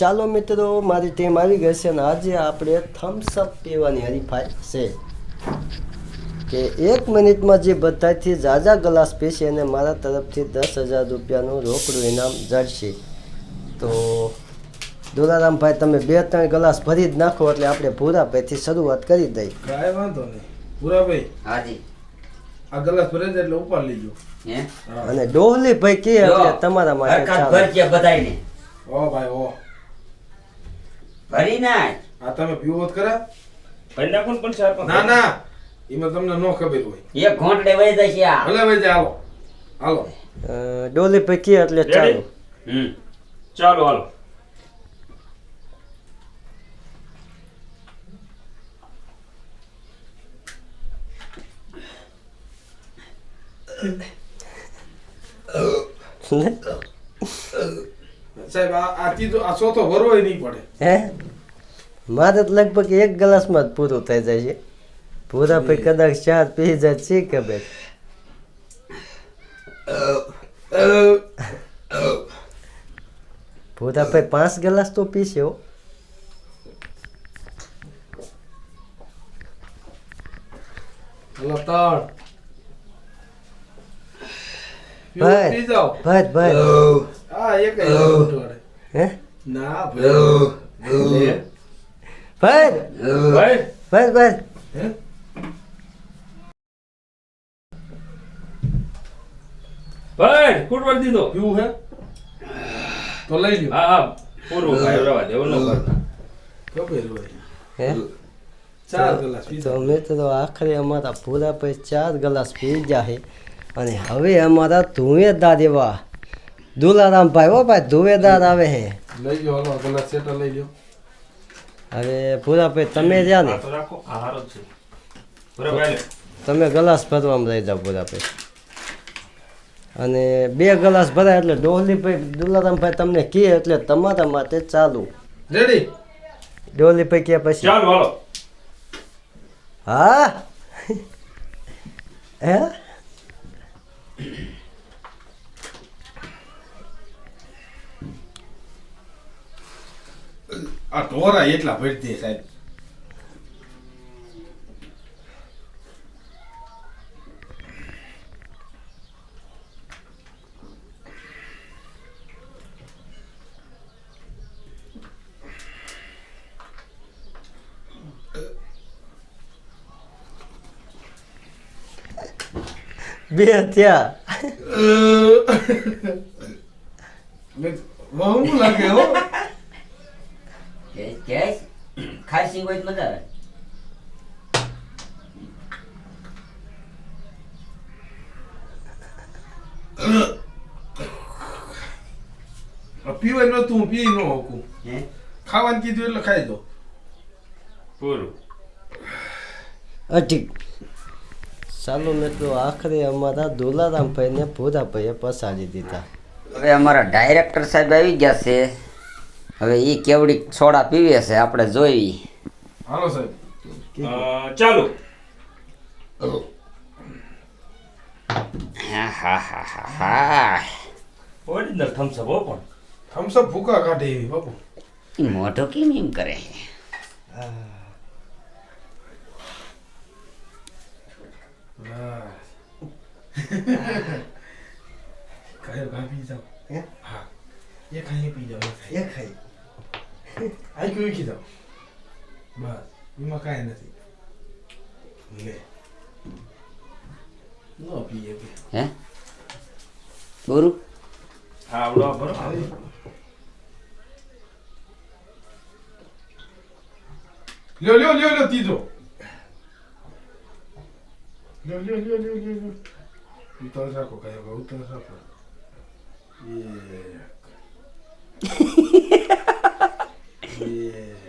ચાલો મિત્રો મારી ટીમ આવી ગઈ છે અને આજે આપણે થમ્સઅપ પીવાની હરીફાઈ છે. કે એક મિનિટમાં જે બધાથી ઝાઝા ગ્લાસ પીશે અને મારા તરફથી દસ હજાર રૂપિયાનું રોકડું ઇનામ જડશે તો દુલારામભાઈ તમે બે ત્રણ ગ્લાસ ભરી જ નાખો એટલે આપણે ભૂરાભાઈથી શરૂઆત કરી દઈ કાંઈ વાંધો નહીં. ભૂરાભાઈ હાજી. આ ગ્લાસ ભરે છે એટલે ઉપર લેજો. હે? અને ડોહલી ભાઈ કે તમારા માટે બધાયને. ઓ ભાઈ ઓ. ભરી નાખ. આ તમે પીવો જ ખરા ભાઈ નાખો પણ ચાર પાંચ. ના ના. એમાં તમને ન ખબર હોય. એક ઘોંટડે વહી જશે આ. ભલે ભાઈ હાલો. હાલો. ડોલી પૈકી એટલે ચાલો. હમ. ચાલો હાલો. સાહેબ આ ત્રીજો આ ચોથો ભરવો નહીં પડે. હે? મારે તો લગભગ એક ગ્લાસમાં જ પૂરું થઈ જાય છે. પૂરા ભાઈ કદાચ ચાર પી જાય છે કે બે? પૂરા ભાઈ પાંચ ગ્લાસ તો પીશે હો. ભાઈ. ભાઈ ભાઈ. હા એક હે? ના ભાઈ. ભાઈ. ભાઈ ભાઈ ભાઈ. ભાઈ કુટવાર દીધો. પીવું હે? તો લઈ લ્યો. હા હા. પૂરું ભાઈ રવા દે ઓલો કર ખબર હોય હે? ચાર ગલાસ પી તો જાઓ. મિત્રો આખરે અમારા પૂરા ભાઈ ચાર ગ્લાસ પી જાય અને હવે અમારા તું એવા દુલારામભાઈ હો ભાઈ ધુવેદાર આવે હે. લઈ ગયો હાલો પેલા સેટા લઈ ગયો હવે પૂરા ભાઈ તમે જ્યાં ને? આ તો રાખો આ હારો જ છે. બરાબર ભાઈ લે. તમે ગ્લાસ ભરવામાં લઈ જાઓ પૂરા ભાઈ. અને બે ગ્લાસ ભરાય એટલે ડોલીભાઈ દુલારામભાઈ તમને કહે એટલે તમારા માટે ચાલુ. રેડી ડોલીભાઈ કહે પછી. ચાલો હાલો. હા? હે? આ ઢોરા એટલા ભરી દે સાહેબ. બે થયા બહુ લાગે હો કેસ કેસ ખાસી હોય તો આવે પીવાય ન તું પી ન હોકું હે? ખાવાનું કીધું એટલે ખાઈ દો. પૂરું અઢી. ચાલો મિત્રો આખરે અમારા દુલારામભાઈને ભૂરાભાઈએ પસારી દીધા. હવે અમારા ડાયરેક્ટર સાહેબ આવી ગયા છે. હવે એ કેવડી સોડા પીવે છે આપણે જોઈ. હાલો સાહેબ. ચાલો. હા હા હા હા હા. ઓરિજિનલ થમ્સઅપ હો પણ. થમ્સઅપ ભૂકા કાઢે એવી બાપુ. મોઢો કેમ એમ કરે? ખાય ખા પી જાઓ. હે? હા. એ ખાઈ પી જાઓ એ ખાઈ આ કયું જાઓ? બસ. એમાં કાંઈ નથી. લે. ન પીએ કે હે? બોરું? હા આવડો ભરો. લ્યો લ્યો લ્યો લ્યો તીજો. લ્યો લ્યો લ્યો લ્યો લ્યો લ્યો. ઉતાર રાખો કયો ઉતાર રાખો. પૂરું અ,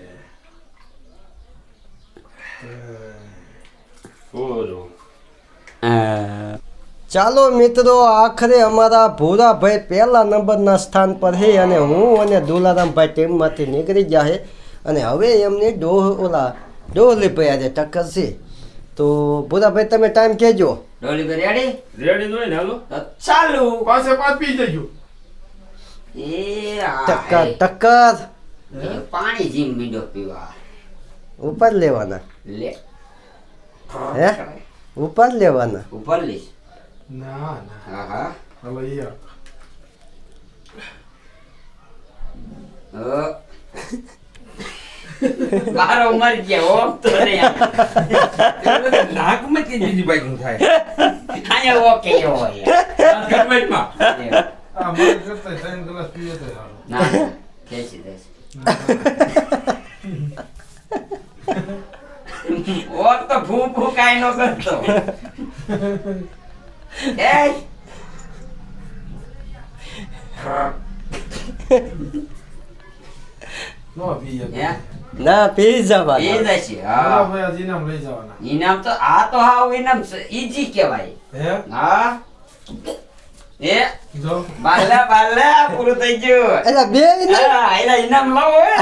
ચાલો મિત્રો આખરે અમારા ભૂરાભાઈ પહેલા નંબરના સ્થાન પર છે અને હું અને દુલારામભાઈ ટીમમાંથી નીકળી ગયા છે અને હવે એમની ડોહ ઓલા ડોહલી ભાઈ આજે ટક્કર છે. તો ભૂરાભાઈ તમે ટાઈમ કહેજો. ડોલી રેડી રેડી જ હાલો. ચાલુ. પાસે પાંચ પી જજો એ ટક્કર ટક્કર. પાણી જીમ મીડો પીવા. ઉપર લેવાના. લે. હે? ઉપર લેવાના. ઉપર લઈશ. ના ના. હા હા. હાલો ઈ આપ. અ. ગયા ઓમ તો નહીં નાકમાં કે બીજી બાઈકનું થાય ઓકે હોય આ ત્રણ ગ્લાસ તો ના. દઈશ ઓ તો ભૂ ભૂ કાઈ નો કરતો. એ નો પીએ ના પી એ જવાના. જશે હા. ભાઈ હજી નામ લઈ જવાના. ઇનામ તો આ તો હાવ ઇનામ ઈજી કહેવાય. હે? હા. એ જો. બાલા બાલા પૂરું થઈ ગયું. એટલે બે હા, એલા ઇનામ લાવો એ.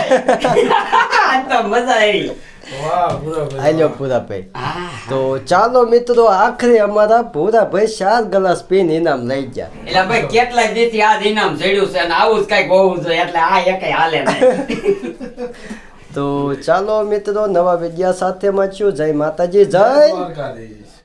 આ તો મજા આવી. આલ્યો વાહ. પૂરા ભાઈ. હા તો ચાલો મિત્રો આખરે અમારા પૂરા ભાઈ ચાર ગ્લાસ પીને ઇનામ લઈ ગયા. એટલે ભાઈ કેટલા દીથી આ ઇનામ ચડ્યું છે અને આવું જ કંઈક હોવું જોઈએ એટલે આ એકેય હાલે નહીં. તો ચાલો મિત્રો નવા વિદ્યા સાથે મળશું. જય માતાજી જય દ્વારકાધીશ.